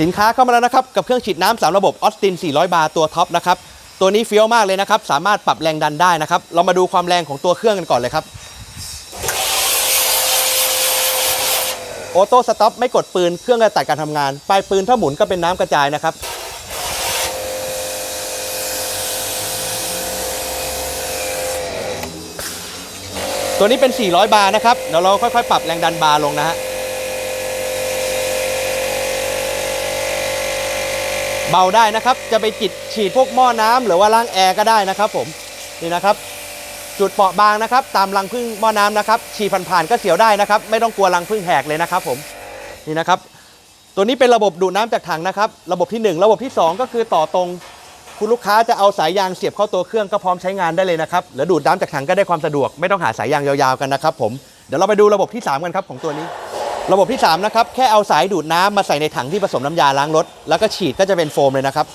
สินค้าเข้ามาแล้วนะครับ กับเครื่องฉีดน้ำสามระบบออสติน 400 บาร์ตัวท็อปนะครับ ตัวนี้เฟี้ยวมากเลยนะครับ สามารถปรับแรงดันได้นะครับ เรามาดูความแรงของตัวเครื่องกันก่อนเลยครับออโต้สต็อปไม่กดปืนเครื่องจะตัดการทำงาน ปลายปืนถ้าหมุนก็เป็นน้ำกระจายนะครับตัวนี้เป็น 400 บาร์นะครับ เดี๋ยวเราค่อยๆ ปรับแรงดันบาร์ลงนะฮะ เบาได้นะครับ จะไปจิตฉีดพวกหม้อน้ำหรือว่าล้างแอร์ก็ได้นะครับผมนี่นะครับ จุดเปราะบางนะครับ ตามรังพึ่งหม้อน้ำนะครับ ฉีดผ่านๆก็เสียวได้นะครับ ไม่ต้องกลัวรังพึ่งแหกเลยนะครับผมนี่นะครับ ตัวนี้เป็นระบบดูดน้ำจากถังนะครับ ระบบที่ 1 ระบบที่ 2 ก็คือต่อตรงคุณลูกค้าจะเอาสายยางเสียบเข้าตัวเครื่องก็พร้อมใช้งานได้เลยนะครับหรือดูดน้ำจากถังก็ได้ความสะดวก ไม่ต้องหาสายยางยาวๆกันนะครับผม เดี๋ยวเราไปดูระบบที่ 3 กันครับของตัวนี้ ระบบที่ 3 นะครับ แค่เอาสายดูดน้ำมาใส่ในถังที่ผสมน้ำยาล้างรถ แล้วก็ฉีดก็จะเป็นโฟมเลยนะครับ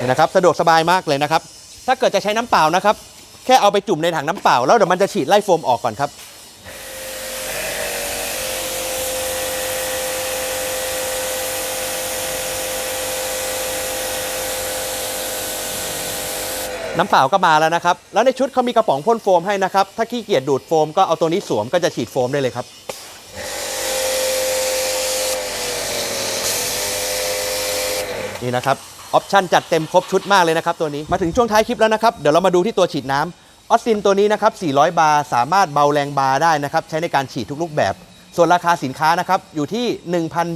นี่นะครับ สะดวกสบายมากเลยนะครับ ถ้าเกิดจะใช้น้ำเปล่านะครับ แค่เอาไปจุ่มในถังน้ำเปล่า แล้วเดี๋ยวมันจะฉีดไล่โฟมออกก่อนครับ น้ำเปล่าก็มาแล้วนะครับ แล้วในชุดเขามีกระป๋องพ่นโฟมให้นะครับ ถ้าขี้เกียจดูดโฟมก็เอาตัวนี้สวมก็จะฉีดโฟมได้เลยครับ นี่นะครับ ออปชั่นจัดเต็มครบชุดมากเลยนะครับตัวนี้ มาถึงช่วงท้ายคลิปแล้วนะครับ เดี๋ยวเรามาดูที่ตัวฉีดน้ำออสซินตัวนี้นะครับ 400 บาร์สามารถเบาแรงบาร์ได้นะครับ ใช้ในการฉีดทุกรูปแบบ ส่วนราคาสินค้านะครับอยู่ที่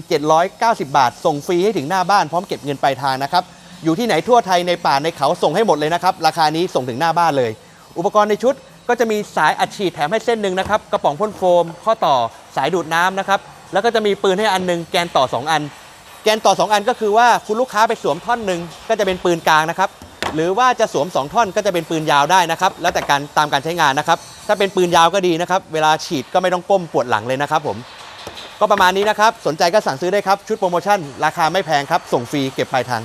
1,790 บาท ส่งฟรีให้ถึงหน้าบ้านพร้อมเก็บเงินปลายทางนะครับ อยู่ที่ไหนทั่วไทยในป่าในเขาส่งให้หมดเลยนะครับ ราคานี้ส่งถึงหน้าบ้านเลย อุปกรณ์ในชุดก็จะมีสายอัดฉีดแถมให้เส้นหนึ่งนะครับ กระป๋องพ่นโฟม ข้อต่อสายดูดน้ำนะครับ แล้วก็จะมีปืนให้อันหนึง แกนต่อ 2 อัน แกนต่อ 2 อันก็คือว่าคุณลูกค้าไปสวมท่อนหนึ่งก็จะเป็นปืนกลางนะครับ หรือว่าจะสวม 2 ท่อนก็จะเป็นปืนยาวได้นะครับ แล้วแต่การตามการใช้งานนะครับ ถ้าเป็นปืนยาวก็ดีนะครับ เวลาฉีดก็ไม่ต้องก้มปวดหลังเลยนะครับผม ก็ประมาณนี้นะครับ สนใจก็สั่งซื้อได้ครับ ชุดโปรโมชั่น ราคาไม่แพงครับ ส่งฟรีเก็บปลายทาง